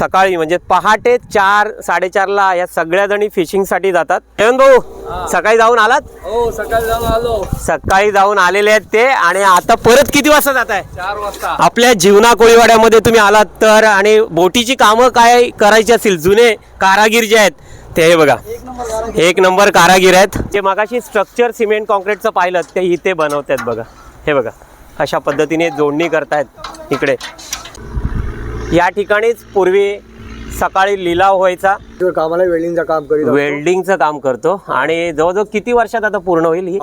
सकाळी म्हणजे पहाटे चार साडेचारला या सगळ्या जणी फिशिंगसाठी जातात. हेमंत भाऊ सकाळी जाऊन आलात? हो सकाळी जाऊन आलो. सकाळी जाऊन आलेले आहेत ते आणि आता परत किती वाजता जात आहे चार वाजता. आपल्या जीवना कोळीवाड्यामध्ये तुम्ही आलात तर आणि बोटीची कामं काय करायची असतील? जुने कारागीर जे आहेत ते हे बघा. एक नंबर कारागीर. आहेत. जे मगाशी स्ट्रक्चर सिमेंट कॉन्क्रीटचं पाहिलं ते इथे बनवतात बघा. हे बघा अशा पद्धतीने जोडणी करतायत इकडे. या ठिकाणीच पूर्वी सकाळी लिलाव व्हायचा. तो कामाला वेल्डिंगचं काम करीत. वेल्डिंगचं काम करतो. आणि जवळजवळ किती वर्षात आता पूर्ण होईल ही?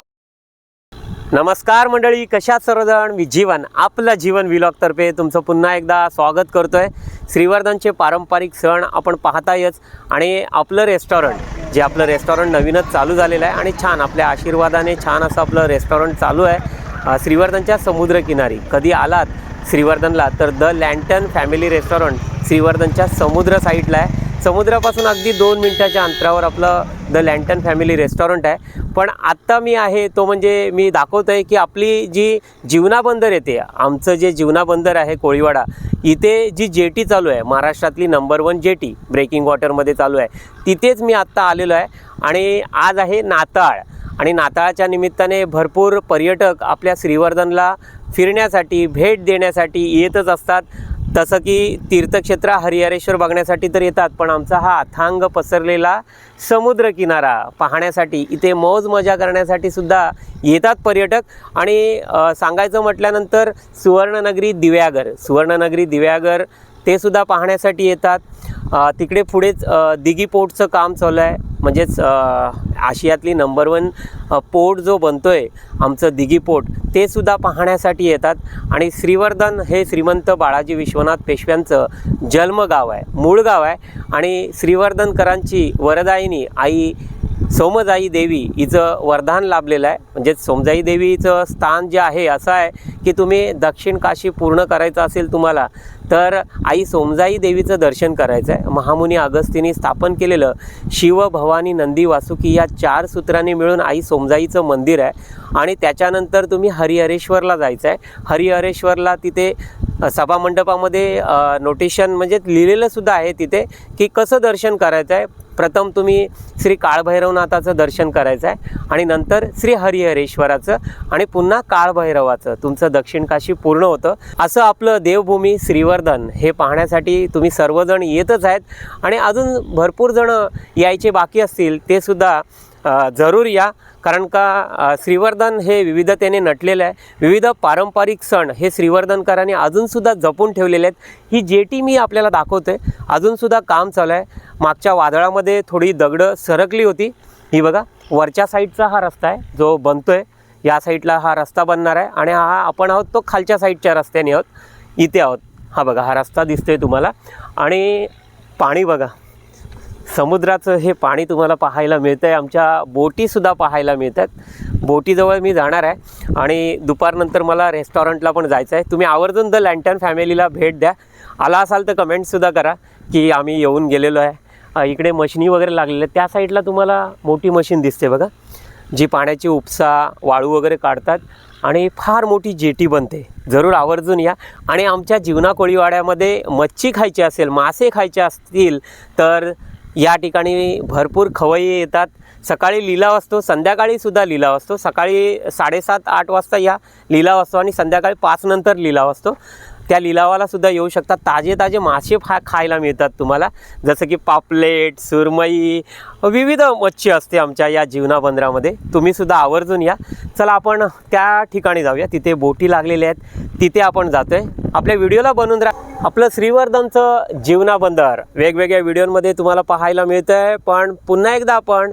नमस्कार मंडळी कशात सर्वजण? मी जीवन आपलं जीवन विलॉग तर्फे तुमचं पुन्हा एकदा स्वागत करतोय. श्रीवर्धनचे पारंपरिक सण आपण पाहतायच. आणि आपलं रेस्टॉरंट जे आपलं रेस्टॉरंट नवीनच चालू झालेलं आहे आणि छान आपल्या आशीर्वादाने छान असं आपलं रेस्टॉरंट चालू आहे. श्रीवर्धनच्या समुद्रकिनारी. कधी आलात? श्रीवर्धनला. तर द लँटन फॅमिली रेस्टॉरंट श्रीवर्धनच्या समुद्र साईडला आहे. समुद्रापासून अगदी दोन मिनटाच्या अंतरावर आपलं द लँटन फॅमिली रेस्टॉरंट आहे. पण आत्ता मी आहे तो म्हणजे मी दाखवतो आहे की आपली जी जीवना बंदर येते आमचं जे जीवना बंदर आहे कोळीवाडा इथे जी जेटी चालू आहे महाराष्ट्रातली नंबर वन जेटी ब्रेकिंग वॉटरमध्ये चालू आहे तिथेच मी आत्ता आलेलो आहे. आणि आज आहे नाताळ. आणि नाताळाच्या निमित्ताने भरपूर पर्यटक आपल्या श्रीवर्धनला फिरण्यासाठी भेट देण्यासाठी येतच असतात. तसं की तीर्थक्षेत्र हरिहरेश्वर बघण्यासाठी तर येतात पण आमचा हा अथांग पसरलेला समुद्रकिनारा पाहण्यासाठी इथे मौज मजा करण्यासाठी सुद्धा येतात पर्यटक. आणि सांगायचं म्हटल्यानंतर सुवर्णनगरी दिव्यागर सुवर्णनगरी दिव्यागर ते सुद्धा पाहण्यासाठी येतात. तिकडे पुढेच दिगी दिघी पोर्टचं काम चालू आहे. म्हणजेच आशियातली नंबर वन पोर्ट जो बनतो आहे आमचं दिघी पोर्ट ते सुद्धा पाहण्यासाठी येतात. आणि श्रीवर्धन हे श्रीमंत बाळाजी विश्वनाथ पेशव्यांचं जन्मगाव आहे मूळ गाव आहे. आणि श्रीवर्धनकरांची वरदायिनी आई सोमजाई देवी हिचं वरदान लाभलेलं आहे. म्हणजे सोमजाई देवीचं स्थान जे आहे असं आहे की तुम्ही दक्षिण काशी पूर्ण करायचं असेल तुम्हाला तर आई सोमजाई देवीचं दर्शन करायचं आहे. महामुनी अगस्तीने स्थापन केलेलं शिव भवानी नंदी वासुकी या चार सूत्रांनी मिळून आई सोमजाईचं मंदिर आहे. आणि त्याच्यानंतर तुम्ही हरिहरेश्वरला जायचं आहे. हरिहरेश्वरला तिथे सभामंडपामध्ये नोटिशन नोटेशन म्हणजे लिहिलेलं सुद्धा आहे तिथे की कसं दर्शन करायचं आहे. प्रथम तुम्ही श्री काळभैरवनाथाचं दर्शन करायचं आहे आणि नंतर श्री हरिहरेश्वराचं आणि पुन्हा काळभैरवाचं. तुमचं दक्षिण काशी पूर्ण होतं. असं आपलं देवभूमी श्रीवर्धन हे पाहण्यासाठी तुम्ही सर्वजण येतच आहेत. आणि अजून भरपूर जण यायचे बाकी असतील ते सुद्धा जरूर या. कारण का श्रीवर्धन हे विविधतेने नटलेलं आहे. विविध पारंपरिक सण हे श्रीवर्धनकरांनी अजूनसुद्धा जपून ठेवलेले आहेत. ही जेटी मी आपल्याला दाखवते. अजूनसुद्धा काम चालू आहे. मागच्या वादळामध्ये थोडी दगडं सरकली होती. ही बघा वरच्या साईडचा हा रस्ता आहे जो बनतो आहे या साईडला हा रस्ता बनणार आहे आणि हा आपण आहोत तो खालच्या साईडच्या रस्त्याने आहोत. इथे आहोत. हा बघा हा रस्ता दिसतोय तुम्हाला. आणि पाणी बघा. समुद्राचं हे पाणी तुम्हाला पाहायला मिळतं आहे आमच्या बोटीसुद्धा पाहायला मिळतात. बोटीजवळ मी जाणार आहे. आणि दुपारनंतर मला रेस्टॉरंटला पण जायचं आहे. तुम्ही आवर्जून द लँटन फॅमिलीला भेट द्या. आला असाल तर कमेंटसुद्धा करा की आम्ही येऊन गेलेलो आहे. इकडे मशिनी वगैरे लागलेल्या त्या साईडला तुम्हाला मोठी मशीन दिसते बघा जी पाण्याची उपसा वाळू वगैरे काढतात आणि फार मोठी जेटी बनते. जरूर आवर्जून या. आणि आमच्या जीवना कोळीवाड्यामध्ये मच्छी खायची असेल मासे खायचे असतील तर या ठिकाणी भरपूर खवय्ये येतात. सकाळी लिलाव असतो संध्याकाळी सुद्धा लिलाव असतो सकाळी साडेसात आठ वाजता या लिलाव असतो आणि संध्याकाळी पाच नंतर लिलाव असतो त्या लिलावाला सुद्धा येऊ शकतात. ताजे ताजे मासे फा खायला मिळतात तुम्हाला. जसं की पापलेट सुरमई विविध मच्छी असते आमच्या या जीवना बंदरामध्ये तुम्ही सुद्धा आवर्जून या. चला आपण त्या ठिकाणी जाऊया. तिथे बोटी लागलेल्या आहेत. तिथे आपण जातोय. आपल्या व्हिडिओला बनवून राहा. आपलं श्रीवर्धनचं जीवना बंदर वेगवेगळ्या व्हिडिओमध्ये तुम्हाला पाहायला मिळतं आहे पण पुन्हा एकदा आपण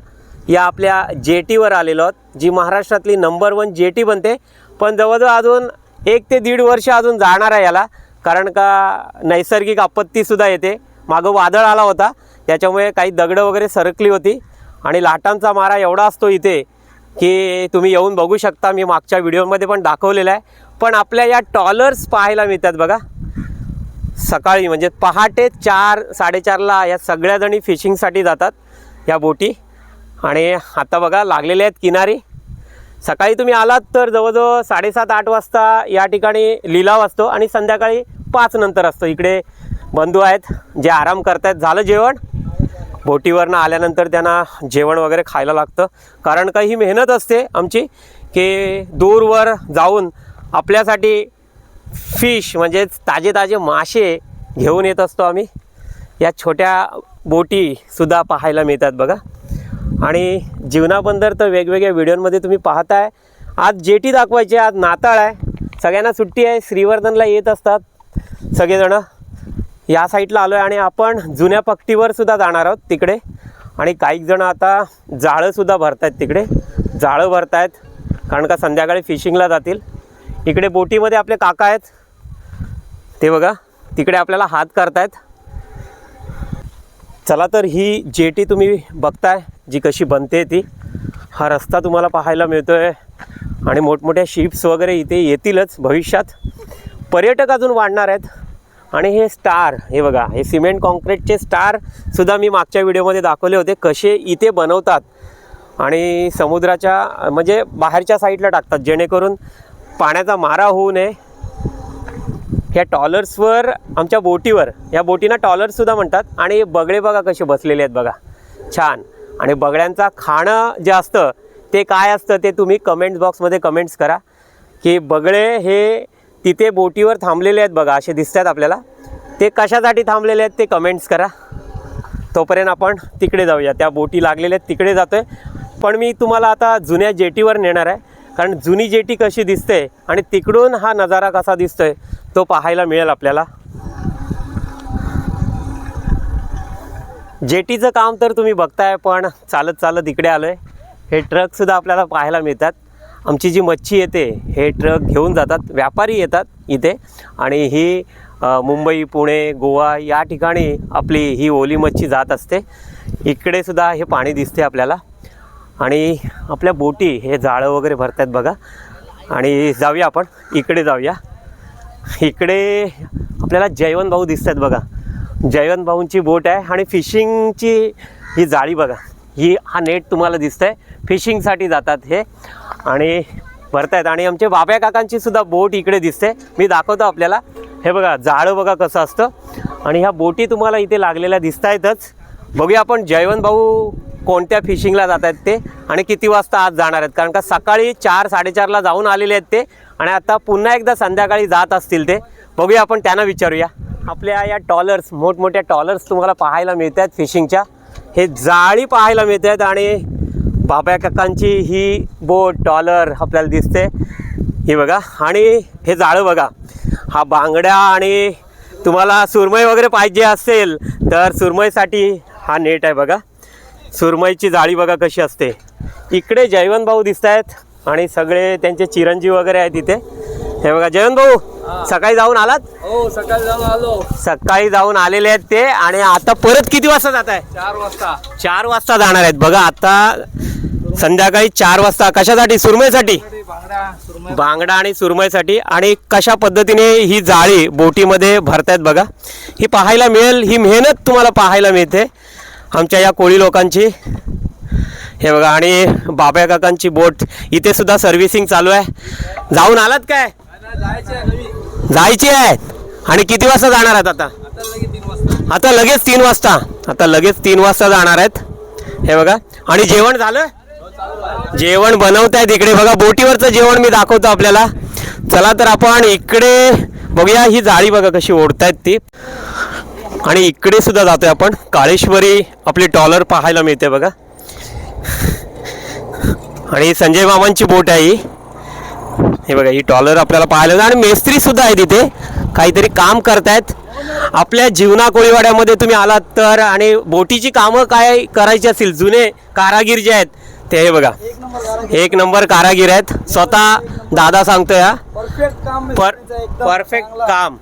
या आपल्या जेटीवर आलेलो आहोत जी महाराष्ट्रातली नंबर वन जेटी बनते. पण जवळजवळ अजून एक ते दीड वर्ष अजून जाणार आहे याला. कारण का नैसर्गिक आपत्तीसुद्धा येते. मागं वादळ आला होता. त्याच्यामुळे काही दगडं वगैरे सरकली होती. आणि लाटांचा मारा एवढा असतो इथे की तुम्ही येऊन बघू शकता. मी मागच्या व्हिडिओमध्ये पण दाखवलेला आहे. पण आपल्या या टॉलर्स पाहायला मिळतात बघा. सकाळी म्हणजे पहाटे चार साडेचारला या सगळ्याजणी फिशिंगसाठी जातात या बोटी. आणि आता बघा लागलेल्या आहेत किनारी. सकाळी तुम्ही आलात तर जवळजवळ साडेसात आठ वाजता या ठिकाणी लिलाव असतो आणि संध्याकाळी पाच नंतर असतो. इकडे बंधू आहेत जे आराम करतायत. झालं जेवण? बोटीवरनं आल्यानंतर त्यांना जेवण वगैरे खायला लागतं. कारण काही ही मेहनत असते आमची की दूरवर जाऊन आपल्यासाठी फिश म्हणजेच ताजे ताजे मासे घेऊन येत असतो आम्ही. या छोट्या बोटीसुद्धा पाहायला मिळतात बघा. आणि जीवनाबंदर तर वेगवेगळ्या व्हिडिओमध्ये तुम्ही पाहताय. आज जेटी दाखवायची आज नाताळ आहे. सगळ्यांना सुट्टी आहे श्रीवर्धनला येत असतात. सगळेजणं या साईडला आलो आहे आणि आपण जुन्या पट्टीवर सुद्धा जाणार आहोत तिकडे. आणि काही जण आता जाळंसुद्धा भरतायत तिकडे. जाळं भरतायत कारण का संध्याकाळी फिशिंगला जातील. इकडे बोटीमध्ये आपले काका आहेत. ते बघा तिकडे आपल्याला हात करतायत. चला तर ही जेटी तुम्ही बघताय जी कशी बनते ती. हा रस्ता तुम्हाला पाहायला मिळतोय. आणि मोठमोठ्या शिप्स वगैरे इथे येतीलच भविष्यात. पर्यटक अजून वाढणार आहेत. आणि हे स्टार हे बघा हे सिमेंट कॉन्क्रीटचे स्टारसुद्धा मी मागच्या व्हिडिओमध्ये दाखवले होते. कसे इथे बनवतात. आणि समुद्राच्या म्हणजे बाहेरच्या साईडला टाकतात जेणेकरून पाण्याचा मारा होऊ नये. ह्या टॉलर्सवर आमच्या बोटीवर या बोटीना टॉलर्ससुद्धा म्हणतात. आणि बगळे बघा कसे बसलेले आहेत बघा. छान. आणि बगड्यांचा खाणं जे असतं ते काय असतं ते तुम्ही कमेंट्स बॉक्समध्ये कमेंट्स करा. की बगळे हे तिथे बोटीवर थांबलेले आहेत बघा असे दिसत आहेत आपल्याला. ते कशासाठी थांबलेले आहेत ते कमेंट्स करा. तोपर्यंत आपण तिकडे जाऊया. त्या बोटी लागलेल्या आहेत तिकडे जातो आहे पण मी तुम्हाला आता जुन्या जेटीवर नेणार आहे. कारण जुनी जेटी कशी दिसते आणि तिकडून हा नजारा कसा दिसतोय तो पाहायला मिळेल आपल्याला. जेटीचं काम तर तुम्ही बघताय पण चालत चालत इकडे आलो आहे हे ट्रकसुद्धा आपल्याला पाहायला मिळतात. आमची जी मच्छी येते हे ट्रक घेऊन जातात. व्यापारी येतात इथे. आणि ही मुंबई पुणे गोवा या ठिकाणी आपली ही ओली मच्छी जात असते. इकडे सुद्धा हे पाणी दिसते आपल्याला. आणि आपल्या बोटी हे जाळं वगैरे भरतात बघा. आणि जाऊया आपण. इकडे जाऊया. इकडे आपल्याला जयवंत भाऊ दिसत आहेत बघा. जयवंत भाऊंची बोट आहे आणि फिशिंगची ही जाळी बघा. ही हा नेट तुम्हाला दिसतं आहे फिशिंगसाठी जातात हे. आणि भरतायत. आणि आमचे बाब्या काकांची सुद्धा बोट इकडे दिसते. मी दाखवतो आपल्याला. हे बघा जाळं बघा कसं असतं. आणि ह्या बोटी तुम्हाला इथे लागलेल्या दिसत आहेतच बघूया आपण जयवंत भाऊ कोणत्या फिशिंगला जात आहेत ते आणि किती वाजता आज जाणार आहेत? कारण का सकाळी चार साडेचारला जाऊन आलेले आहेत ते आणि आता पुन्हा एकदा संध्याकाळी जात असतील ते. बघूया आपण त्यांना विचारूया. आपल्या या टॉलर्स मोठमोठ्या टॉलर्स तुम्हाला पाहायला मिळत आहेत फिशिंगच्या. हे जाळी पाहायला मिळत आहेत आणि बाब्या काकांची ही बोट टॉलर आपल्याला दिसते. ही बघा आणि हे जाळं बघा. हा बांगड्या आणि तुम्हाला सुरमई वगैरे पाहिजे असेल तर सुरमईसाठी हा नेट आहे बघा. सुरमईची जाळी बघा कशी असते. इकडे जयवंत भाऊ दिसत आहेत आणि सगळे त्यांचे चिरंजीव वगैरे आहेत इथे. हे बघा जयवंत भाऊ सकाळी जाऊन आलात? हो सकाळी जाऊन आलो. सकाळी जाऊन आलेले आहेत ते आणि आता परत किती वाजता जात आहे? चार वाजता. चार वाजता जाणार आहेत. बघा आता संध्याकाळी चार वाजता कशासाठी? सुरमईसाठी? बांगडा आणि सुरमईसाठी. आणि कशा पद्धतीने ही जाळी बोटीमध्ये भरतायत बघा. ही पाहायला मिळेल ही मेहनत तुम्हाला पाहायला मिळते. आमच्या या कोळी लोकांची. हे बघा आणि बाब्या काकांची बोट. इथे सुद्धा सर्व्हिसिंग चालू आहे. जाऊन आलात काय? जायचे जायची आहेत. आणि किती वाजता जाणार आहेत आता? आता लगेच तीन वाजता. आता लगेच तीन वाजता आता लगेच तीन वाजता जाणार आहेत. हे बघा आणि जेवण झालं? जेवण बनवतायत इकडे. बघा बोटीवरचं जेवण मी दाखवतो आपल्याला. चला तर आपण इकडे बघूया ही जाळी बघा कशी ओढतायत ती. आणि इकडे सुद्धा जातोय आपण. काळेश्वरी आपली टॉलर पाहायला मिळते बघा. आणि संजय मामांची बोट आहे ही. हे बघा ही टॉलर आपल्याला पाहायला मिळते. आणि मेस्त्री सुद्धा आहे तिथे. काहीतरी काम करतायत. आपल्या जीवना कोळीवाड्यामध्ये तुम्ही आलात तर आणि बोटीची कामं काय करायची असतील? जुने कारागीर जे आहेत ते हे बघा. एक नंबर कारागीर आहेत. स्वतः दादा सांगतोय हा. परफेक्ट काम पर परफेक्ट काम.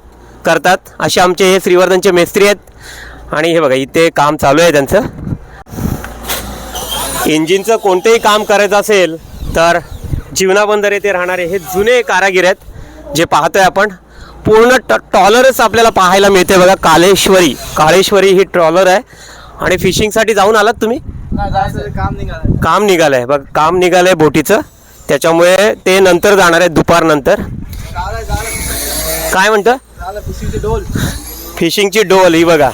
करतात. असे आमचे हे श्रीवर्धनचे मेस्त्री आहेत. आणि हे बघा इथे काम चालू आहे त्यांचं. इंजिनचं कोणतेही काम करायचं असेल तर जीवनाबंदर येथे राहणारे हे जुने कारागीर आहेत जे पाहतोय आपण. पूर्ण ट ट्रॉलरच आपल्याला पाहायला मिळते बघा कालेश्वरी काळेश्वरी ही ट्रॉलर आहे. आणि फिशिंगसाठी जाऊन आलात तुम्ही? काम निघालं काम निघालंय. बघ काम निघालंय बोटीचं. त्याच्यामुळे ते नंतर जाणार आहेत दुपारनंतर. काय म्हणतं? डोल. फिशिंगची डोल ही बघा.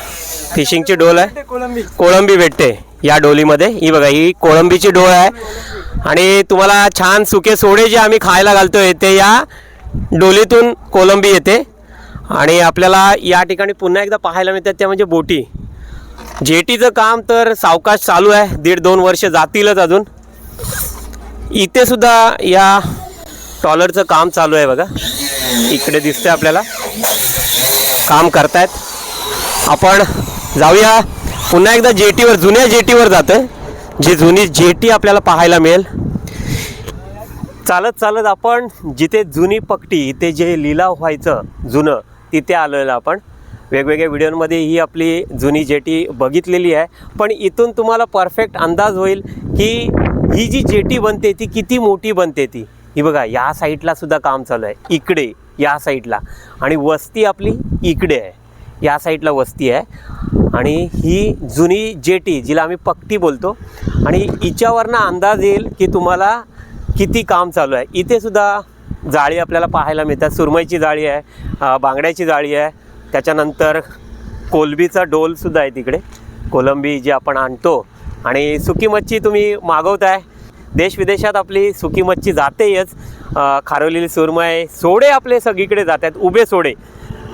फिशिंगची डोल आहे. कोलंबी कोळंबी. भेटते या डोलीमध्ये. ही बघा ही कोळंबीची डोळ आहे. आणि तुम्हाला छान सुके सोडे जे आम्ही खायला घालतोय ते या डोलीतून कोलंबी येते. आणि आपल्याला या ठिकाणी पुन्हा एकदा पाहायला मिळतात त्या म्हणजे बोटी. जेटीचं काम तर सावकाश चालू आहे. दीड दोन वर्ष जातीलच अजून. इथे सुद्धा या टॉलरचं काम चालू आहे बघा. इकडे दिसतंय आपल्याला. काम करतायत. आपण जाऊया. पुन्हा एकदा जेटीवर जुन्या जेटीवर जातं जी जुनी जेटी आपल्याला पाहायला मिळेल. चालत चालत आपण जिथे जुनी पकटी इथे जे लिलाव व्हायचं जुनं तिथे आलेलं आपण. वेगवेगळ्या व्हिडिओमध्ये ही आपली जुनी जेटी बघितलेली आहे. पण इथून तुम्हाला परफेक्ट अंदाज होईल की ही जी जेटी बनते ती किती मोठी बनते ती. ही बघा या साईडला सुद्धा काम चालू आहे. इकडे या साईडला. आणि वस्ती आपली इकडे आहे. या साईडला वस्ती आहे. आणि ही जुनी जेटी जिला आम्ही पक्टी बोलतो. आणि हिच्यावरनं अंदाज येईल की तुम्हाला किती काम चालू आहे. इथेसुद्धा जाळी आपल्याला पाहायला मिळतात. सुरमईची जाळी आहे बांगड्याची जाळी आहे. त्याच्यानंतर कोलबीचा डोलसुद्धा आहे तिकडे. कोलंबी जी आपण आणतो. आणि सुकी मच्छी तुम्ही मागवताय देश विदेशात आपली सुकी मच्छी जातेच खारवलेली सुरमय सोडे आपले सगळीकडे जातात. उभे सोडे.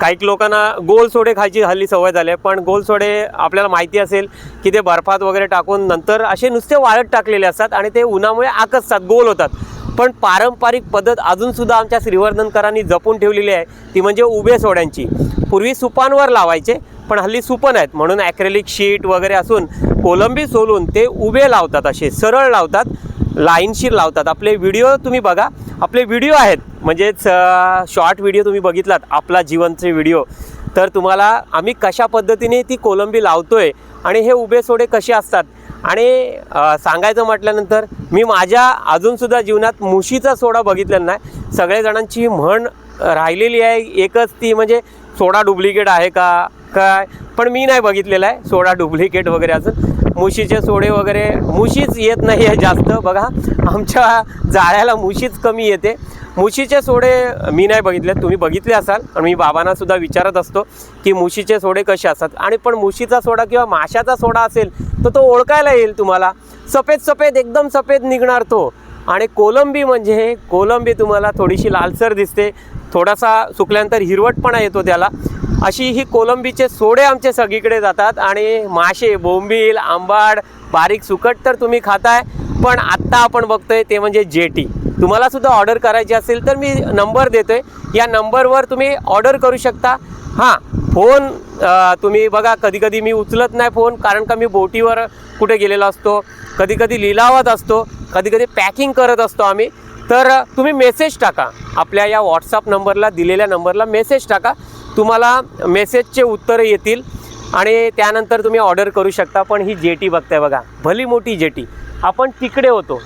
काही लोकांना गोल सोडे खायची हल्ली सवय झाली आहे. पण गोल सोडे आपल्याला माहिती असेल की ते बर्फात वगैरे टाकून नंतर असे नुसते वाळत टाकलेले असतात आणि ते उन्हामुळे आकसतात गोल होतात. पण पारंपरिक पद्धत अजूनसुद्धा आमच्या श्रीवर्धनकरांनी जपून ठेवलेली आहे. ती म्हणजे उभे सोड्यांची. पूर्वी सुपांवर लावायचे पण हल्ली सुपन आहेत म्हणून ॲक्रेलिक शीट वगैरे असून कोलंबी सोलून ते उभे लावतात असे. सरळ लावतात. लाईनशीर लावतात. आपले व्हिडिओ तुम्ही बघा. आपले व्हिडिओ आहेत. म्हणजेच शॉर्ट व्हिडिओ तुम्ही बघितलात. आपला जीवनचे व्हिडिओ. तर तुम्हाला आम्ही कशा पद्धतीने ती कोलंबी लावतो आहे आणि हे उभे सोडे कसे असतात? आणि सांगायचं म्हटल्यानंतर मी माझ्या अजूनसुद्धा जीवनात मुशीचा सोडा बघितलेला नाही. सगळेजणांची म्हण राहिलेली आहे. एकच ती म्हणजे सोडा डुप्लिकेट आहे का? काय? पण मी नाही बघितलेला आहे. सोडा डुप्लिकेट वगैरे अजून. मुशीचे सोडे वगैरे मुशीच येत नाही आहे जास्त. बघा आमच्या जाळ्याला मुशीच कमी येते. मुशीचे सोडे मी नाही बघितले तुम्ही बघितले असाल. आणि मी बाबांना सुद्धा विचारत असतो की मुशीचे सोडे कसे असतात. आणि पण मुशीचा सोडा किंवा माशाचा सोडा असेल तर तो ओळखायला येईल तुम्हाला. सफेद सफेद एकदम सफेद निघणार तो. आणि कोलंबी म्हणजे कोलंबी तुम्हाला थोडीशी लालसर दिसते. थोडासा सुकल्यानंतर हिरवटपणा येतो त्याला. अशी ही कोलंबीचे सोडे आमचे सगळीकडे जातात आणि मासे बोंबील आंबाड बारीक सुकट तर तुम्ही खाताय पण आत्ता आपण बघतोय ते म्हणजे जेटी. तुम्हाला सुद्धा ऑर्डर करायची असेल तर मी नंबर देतोय. या नंबरवर तुम्ही ऑर्डर करू शकता. हां फोन तुम्ही बघा कधी कधी मी उचलत नाही फोन कारण का मी बोटीवर कुठे गेलेलो असतो कधी कधी लिलावात असतो कधी कधी पॅकिंग करत असतो आम्ही. तर तुम्ही मेसेज टाका. आपल्या या व्हॉट्सअप नंबरला दिलेल्या नंबरला मेसेज टाका. तुम्हाला मेसेजचे उत्तरं येतील आणि त्यानंतर तुम्ही ऑर्डर करू शकता. पण ही जेटी बघताय बघा. भली मोठी जेटी. आपण तिकडे होतो.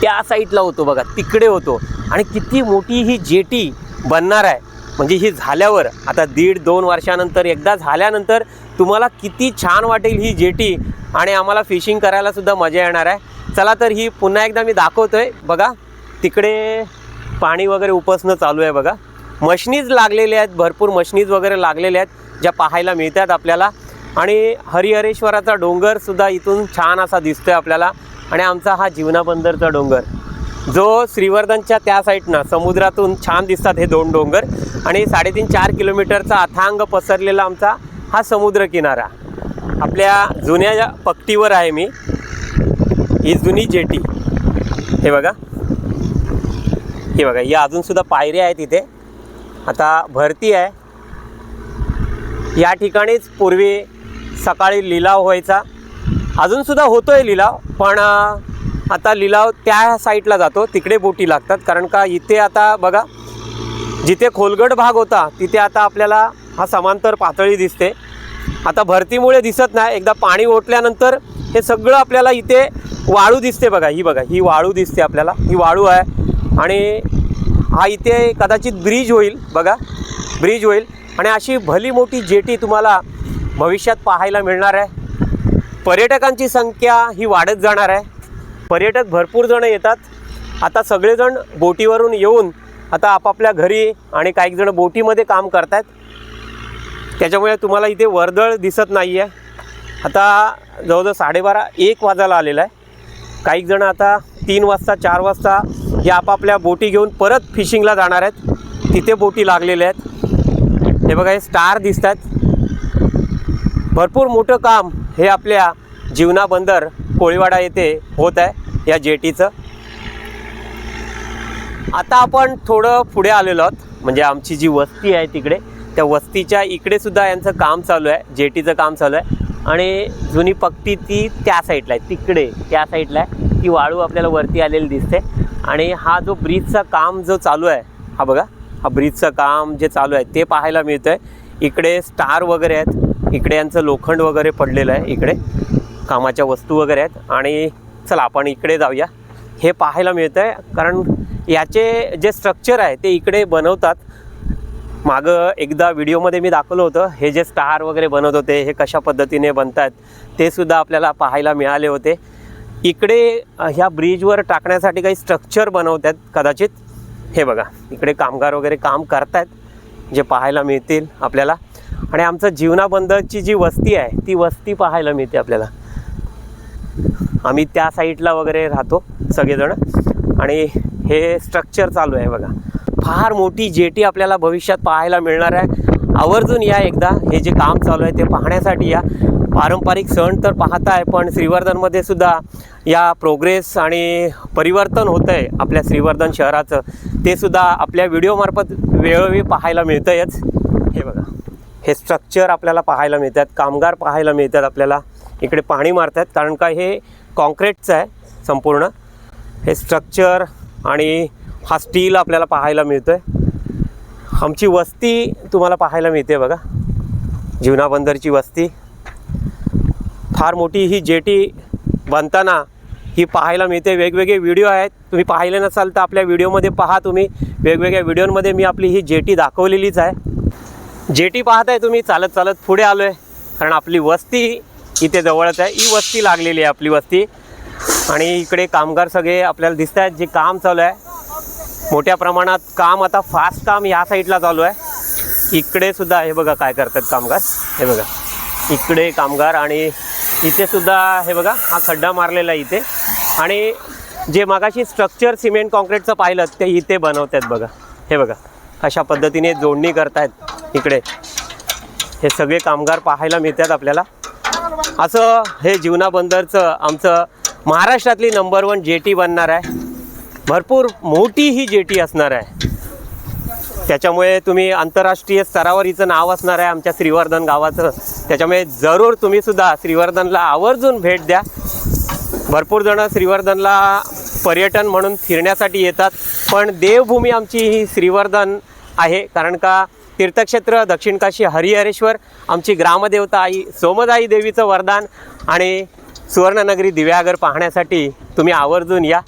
त्या साईडला होतो बघा. तिकडे होतो. आणि किती मोठी ही जेटी बनणार आहे. म्हणजे ही झाल्यावर आता दीड दोन वर्षानंतर एकदा झाल्यानंतर तुम्हाला किती छान वाटेल ही जेटी आणि आम्हाला फिशिंग करायला सुद्धा मजा येणार आहे. चला तर ही पुन्हा एकदा मी दाखवतोय. बघा. तिकडे पाणी वगैरे उपसणं चालू आहे बघा. मशनीज लागलेल्या आहेत भरपूर मशनीज वगैरे लागलेल्या आहेत ज्या पाहायला मिळतात आपल्याला. आणि हरिहरेश्वराचा डोंगरसुद्धा इथून छान असा दिसतो आहे आपल्याला. आणि आमचा हा जीवनाबंदरचा डोंगर. जो श्रीवर्धनच्या त्या साईडनं समुद्रातून छान दिसतात हे दोन डोंगर. आणि साडेतीन चार किलोमीटरचा अथांग पसरलेला आमचा हा समुद्र किनारा आपल्या जुन्या ज्या पट्टीवर आहे मी. ही जुनी जेटी. हे बघा. हे बघा ही अजूनसुद्धा पायऱ्या आहेत इथे. आता भरती आहे. या ठिकाणीच पूर्वी सकाळी लिलाव व्हायचा. अजूनसुद्धा होतो आहे लिलाव पण आता लिलाव त्या साईडला जातो. तिकडे बोटी लागतात. कारण का इथे आता बघा जिथे खोलगट भाग होता तिथे आता आपल्याला हा समांतर पातळी दिसते. आता भरतीमुळे दिसत नाही. एकदा पाणी ओटल्यानंतर हे सगळं आपल्याला इथे वाळू दिसते बघा. ही बघा ही वाळू दिसते आपल्याला. ही वाळू आहे. आणि हा इथे कदाचित ब्रिज होईल बघा. ब्रिज होईल. आणि अशी भली मोठी जेटी तुम्हाला भविष्यात पाहायला मिळणार आहे. पर्यटकांची संख्या ही वाढत जाणार आहे. पर्यटक भरपूर जणं येतात. आता सगळेजण बोटीवरून येऊन आता आपापल्या घरी आणि काही जण बोटीमध्ये काम करतात त्याच्यामुळे तुम्हाला इथे वर्दळ दिसत नाही आहे आता जवळजवळ साडेबारा एक वाजायला आलेला आहे. काही जण आता तीन वाजता चार वाजता हे आपापल्या बोटी घेऊन परत फिशिंगला जाणार आहेत. तिथे बोटी लागलेल्या आहेत. हे बघा हे स्टार दिसत आहेत भरपूर मोठं काम हे आपल्या जीवना बंदर कोळीवाडा येथे होत आहे या जेटीचं. आता आपण थोडं पुढे आलेलो आहोत. म्हणजे आमची जी वस्ती आहे तिकडे त्या वस्तीच्या इकडे सुद्धा यांचं काम चालू आहे जेटीचं काम चालू आहे. आणि जुनी पक्ती ती त्या साईडला आहे तिकडे त्या साईडला आहे. ती वाळू आपल्याला वरती आलेली दिसते. आणि हा जो ब्रिजचा काम जो चालू आहे हा बघा हा ब्रिजचं काम जे चालू आहे ते पाहायला मिळतं आहे इकडे स्टार वगैरे आहेत इकडे यांचं लोखंड वगैरे पडलेलं आहे इकडे कामाच्या वस्तू वगैरे आहेत. आणि चला आपण इकडे जाऊया. हे पाहायला मिळतं आहे कारण याचे जे स्ट्रक्चर आहे ते इकडे बनवतात. मागं एकदा व्हिडिओमध्ये मी दाखवलं होतं हे जे स्टार वगैरे बनवत होते हे कशा पद्धतीने बनतात ते सुद्धा आपल्याला पाहायला मिळाले होते. इकडे ह्या ब्रिजवर टाकण्यासाठी काही स्ट्रक्चर बनवतात कदाचित. हे बघा इकडे कामगार वगैरे काम करतायत जे पाहायला मिळतील आपल्याला. आणि आमचं जीवनाबंधची जी वस्ती आहे ती वस्ती पाहायला मिळते आपल्याला. आम्ही त्या साईडला वगैरे राहतो सगळेजण. आणि हे स्ट्रक्चर चालू आहे बघा. फार मोठी जेटी आपल्याला भविष्यात पाहायला मिळणार आहे. आवर्जून या एकदा. हे जे काम चालू आहे ते पाहण्यासाठी या पारंपरिक सण तर पाहताय पण श्रीवर्धनमध्ये सुद्धा या प्रोग्रेस आणि परिवर्तन होतं आहे आपल्या श्रीवर्धन शहराचं. ते सुद्धा आपल्या व्हिडिओमार्फत वेळोवेळी पाहायला मिळतंयच. हे बघा. हे स्ट्रक्चर आपल्याला पाहायला मिळतात कामगार पाहायला मिळतात आपल्याला. इकडे पाणी मारतात कारण का हे कॉन्क्रीटचं आहे संपूर्ण. हे स्ट्रक्चर आणि हा स्टील आपल्याला पाहायला मिळतो आहे आमची वस्ती तुम्हाला पाहायला मिळते बघा. जीवनाबंदरची वस्ती. फार मोठी ही जेटी बनताना ही पाहायला मिळते. वेगवेगळे व्हिडिओ आहेत. तुम्ही पाहिले नसाल तर आपल्या व्हिडिओमध्ये पहा तुम्ही. वेगवेगळ्या व्हिडिओमध्ये मी आपली ही जेटी दाखवलेलीच आहे. जेटी पाहताय तुम्ही चालत चालत पुढे आलो आहे कारण आपली वस्ती इथे जवळच आहे. ही वस्ती लागलेली आहे आपली वस्ती. आणि इकडे कामगार सगळे आपल्याला दिसत आहेत जे काम चालू आहे मोठ्या प्रमाणात काम आता फास्ट काम या साईडला चालू आहे. इकडे सुद्धा हे बघा काय करतात कामगार. हे बघा. इकडे कामगार आणि इथे सुद्धा हे बघा हा खड्डा मारलेला आहे इथे. आणि जे मगाशी स्ट्रक्चर सिमेंट कॉन्क्रीटचं पाहिलं ते इथे बनवतात बघा. हे बघा. अशा पद्धतीने जोडणी करतायत इकडे. हे सगळे कामगार पाहायला मिळतात आपल्याला. असं हे जीवना बंदरचं आमचं महाराष्ट्रातली नंबर वन जेटी बनणार आहे. भरपूर मोठी ही जेटी असणार आहे. त्याच्यामुळे तुम्ही आंतरराष्ट्रीय स्तरावर हिचं नाव असणार आहे आमच्या श्रीवर्धन गावाचं. त्याच्यामुळे जरूर तुम्ही सुद्धा श्रीवर्धनला आवर्जून भेट द्या. भरपूर जणं श्रीवर्धनला पर्यटन म्हणून फिरण्यासाठी येतात. पण देवभूमी आमची ही श्रीवर्धन आहे. कारण का तीर्थक्षेत्र दक्षिण काशी हरिहरेश्वर आमची ग्रामदेवता आई सोमदाई देवीचं वरदान आणि सुवर्णनगरी दिव्यागर पाहण्यासाठी तुम्ही आवर्जून या.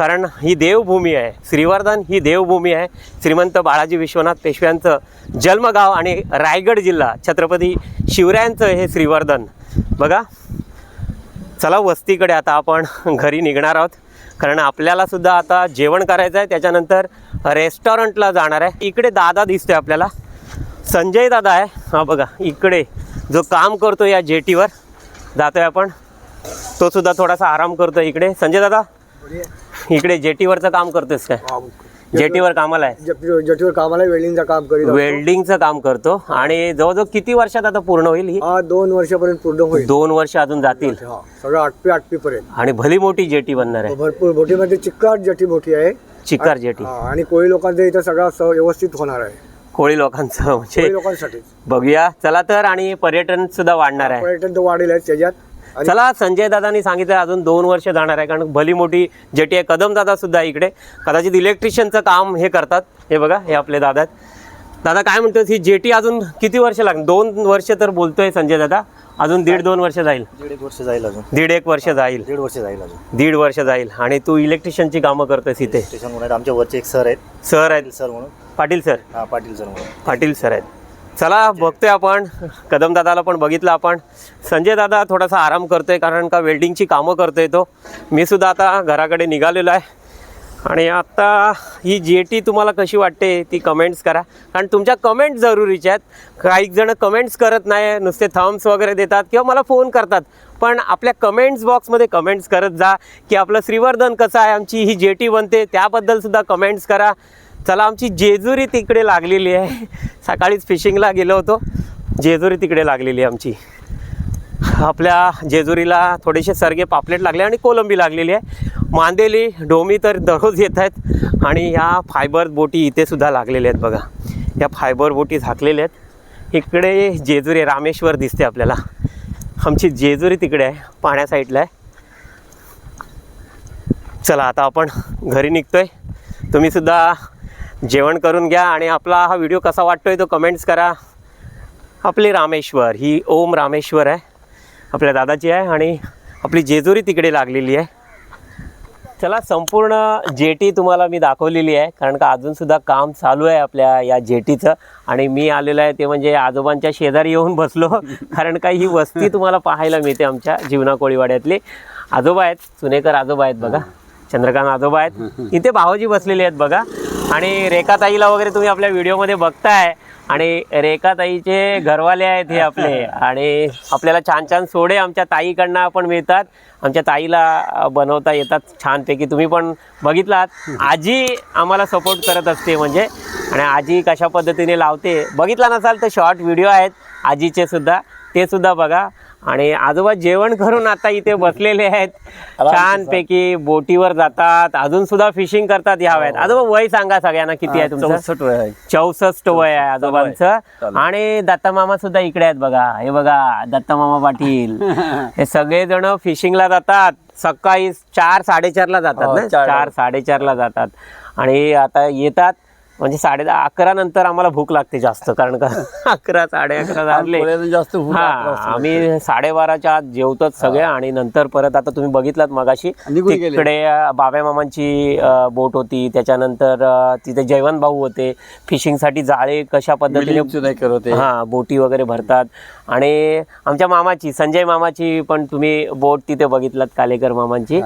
कारण ही देवभूमी आहे. श्रीवर्धन ही देवभूमी आहे. श्रीमंत बाळाजी विश्वनाथ पेशव्यांचं जन्मगाव आणि रायगड जिल्हा छत्रपती शिवरायांचं हे श्रीवर्धन. बघा चला वस्तीकडे आता आपण घरी निघणार आहोत. कारण आपल्यालासुद्धा आता जेवण करायचं आहे. त्याच्यानंतर रेस्टॉरंटला जाणार आहे. इकडे दादा दिसतोय आपल्याला. संजय दादा आहे. हा बघा इकडे जो काम करतो या जेटीवर जातोय आपण. तो सुद्धा थोडासा आराम करतो इकडे. संजय दादा इकडे जेटीवरचं काम करतोयस काय? जेटीवर कामाला आहे? जट- जटीवर कामाला वेल्डिंगचं काम करीत. वेल्डिंगचं काम करतो. आणि जवळजवळ किती वर्षात आता पूर्ण होईल ही? हा दोन वर्षापर्यंत पूर्ण होईल. दोन वर्ष अजून जातील. हा सगळं आठवी आठवी पर्यंत आणि भली मोठी जेटी बनणार आहे. भरपूर मोठीमध्ये चिक्कार जटी मोठी आहे. चिकार जेटी. हा, आणि कोळी लोकांचं इथं सगळं व्यवस्थित होणार आहे. कोळी लोकांचं म्हणजे लोकांसाठी बघूया. चला तर आणि पर्यटन सुद्धा वाढणार आहे. पर्यटन तर वाढेल त्याच्यात चला संजय दादांनी सांगितलं अजून दोन वर्ष जाणार आहे कारण भली मोठी जेटी आहे. कदम दादा सुद्धा इकडे. कदाचित इलेक्ट्रिशियनचं काम हे करतात. हे बघा हे आपले दादा आहेत. दादा काय म्हणतो ही जेटी अजून किती वर्ष लागणार? दोन वर्ष तर बोलतोय संजय दादा. अजून दीड दोन वर्ष जाईल. दीड एक वर्ष जाईल अजून. दीड एक वर्ष जाईल. दीड वर्ष जाईल अजून. दीड वर्ष जाईल. आणि तू इलेक्ट्रिशियनची कामं करतोयस इथे. स्टेशन म्हणून आहेत. आमच्या वरचे एक सर आहेत. सर आहेत. सर म्हणून. पाटील सर? हा पाटील सर म्हणून. पाटील सर आहेत. चला बघतोय आपण. कदम दादाला पण बघितलं आपण. संजय दादा थोडासा आराम करतोय कारण का वेल्डिंगची कामं करतोय तो. मी सुद्धा आता घराकडे निघालेलो आहे. आणि आता ही जेटी तुम्हाला कशी वाटते ती कमेंट्स करा. कारण तुमच्या कमेंट जरुरीच्या आहेत. काही जण कमेंट्स करत नाही नुसते थम्स वगैरे देतात किंवा मला फोन करतात. पण आपल्या कमेंट्स बॉक्समध्ये कमेंट्स करत जा. की आपलं श्रीवर्धन कसं आहे आमची ही जेटी बनते त्याबद्दलसुद्धा कमेंट्स करा. चला आमची जेजुरी तिकडे लागलेली आहे. सकाळीच फिशिंगला गेलो होतो. जेजुरी तिकडे लागलेली आहे आमची. आपल्या जेजुरीला थोडेसे सरगे पापलेट लागले आणि कोलंबी लागलेली आहे. मांदेली डोमी तर दररोज येत आहेत. आणि ह्या फायबर बोटी इथेसुद्धा लागलेल्या आहेत बघा. या फायबर बोटी झाकलेल्या आहेत. इकडे जेजुरी रामेश्वर दिसते आपल्याला. आमची जेजुरी तिकडे आहे पाण्या साईडला आहे. चला आता आपण घरी निघतोय. तुम्हीसुद्धा जेवण करून घ्या आणि आपला हा व्हिडिओ कसा वाटतोय तो कमेंट्स करा. आपली रामेश्वर ही ओम रामेश्वर आहे. आपल्या दादाची आहे आणि आपली जेजुरी तिकडे लागलेली आहे. चला संपूर्ण जेटी तुम्हाला मी दाखवलेली आहे कारण का अजूनसुद्धा काम चालू आहे आपल्या या जेटीचं. आणि मी आलेलो आहे ते म्हणजे आजोबांच्या शेजारी येऊन बसलो कारण का ही वस्ती तुम्हाला पाहायला मिळते आमच्या जीवना कोळीवाड्यातली आजोबा आहेत सुनेकर आजोबा आहेत बघा. चंद्रकांत आजोबा आहेत. इथे भावजी बसलेले आहेत बघा. आणि रेखाताईला वगैरे तुम्ही आपल्या व्हिडिओमध्ये बघताय. आणि रेखाताईचे घरवाले आहेत हे आपले. आणि आपल्याला छान छान सोडे आमच्या ताईकडनं पण मिळतात. आमच्या ताईला बनवता येतात छानपैकी. तुम्ही पण बघितलात. आजी आम्हाला सपोर्ट करत असते म्हणजे. आणि आजी कशा पद्धतीने लावते. बघितला नसाल तर शॉर्ट व्हिडिओ आहेत. आजीचे सुद्धा. ते सुद्धा बघा. आणि आजोबा जेवण करून आता इथे बसलेले आहेत. छानपैकी बोटीवर जातात. अजून सुद्धा फिशिंग करतात या वयात. आजोबा वय सांगा सगळ्यांना किती आहे तुमचं? चौसष्ट वय आहे. चौसष्ट वय आहे आजोबांचं. आणि दत्ता मामा सुद्धा इकडे आहेत बघा. हे बघा दत्ता मामा पाटील. हे सगळे जण फिशिंगला जातात. सकाळी चार साडेचारला जातात हो, ना? चार. चार साडेचारला जातात. आणि आता येतात. म्हणजे साडे दहा अकरा नंतर आम्हाला भूक लागते जास्त कारण का अकरा साडे अकरा झाले. जास्त हा आम्ही साडेबाराच्या आत जेवतात सगळे आणि नंतर परत आता तुम्ही बघितलात मगाशी. तिकडे बाब्या मामांची बोट होती. त्याच्यानंतर तिथे जयवंत भाऊ होते. फिशिंगसाठी जाळे कशा पद्धतीने करत. हा बोटी वगैरे भरतात. आणि आमच्या मामाची संजय मामाची पण तुम्ही बोट तिथे बघितलात कालेकर मामांची.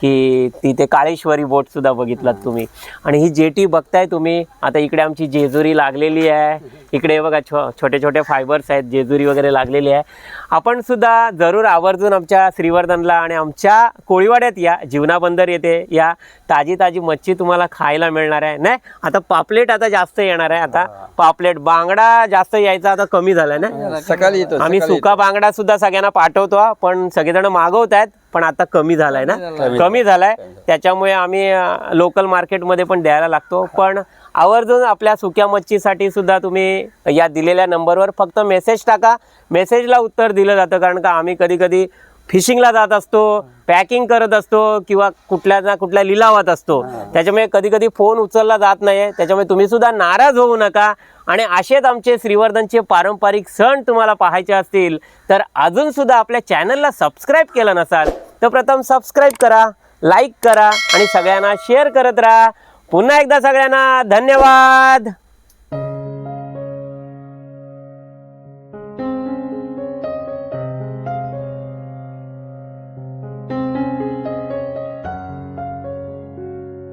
की तिथे काळेश्वरी बोट सुद्धा बघितलात तुम्ही. आणि ही जेटी बघताय तुम्ही आता इकडे आमची जेजुरी लागलेली आहे. इकडे बघा छो छोटे छोटे फायबर्स आहेत जेजुरी वगैरे लागलेली आहे. आपण सुद्धा जरूर आवर्जून आमच्या श्रीवर्धनला आणि आमच्या कोळीवाड्यात या जीवना बंदर येते या ताजी ताजी मच्छी तुम्हाला खायला मिळणार आहे. नाही आता पापलेट आता जास्त येणार आहे. आता पापलेट बांगडा जास्त यायचा आता कमी झालाय ना? सकाळी आम्ही सुका बांगडा सुद्धा सगळ्यांना पाठवतो पण सगळेजण मागवत आहेत पण आता कमी झालाय ना? कमी झालाय. त्याच्यामुळे आम्ही लोकल मार्केटमध्ये पण द्यायला लागतो. पण आवर्जून आपल्या सुक्या मच्छीसाठी सुद्धा तुम्ही या दिलेल्या नंबरवर फक्त मेसेज टाका. मेसेजला उत्तर दिलं जातं. कारण का आम्ही कधी कधी फिशिंगला जात असतो पॅकिंग करत असतो किंवा कुठल्या ना कुठल्या लिलावात असतो. त्याच्यामुळे कधी कधी फोन उचलला जात नाही त्याच्यामुळे तुम्ही सुद्धा नाराज होऊ नका. आणि असेच आमचे श्रीवर्धनचे पारंपरिक सण तुम्हाला पाहायचे असतील तर अजून सुद्धा आपल्या चॅनलला सबस्क्राईब केलं नसाल तर प्रथम सबस्क्राईब करा लाईक करा आणि सगळ्यांना शेअर करत राहा. पुन्हा एकदा सगळ्यांना धन्यवाद!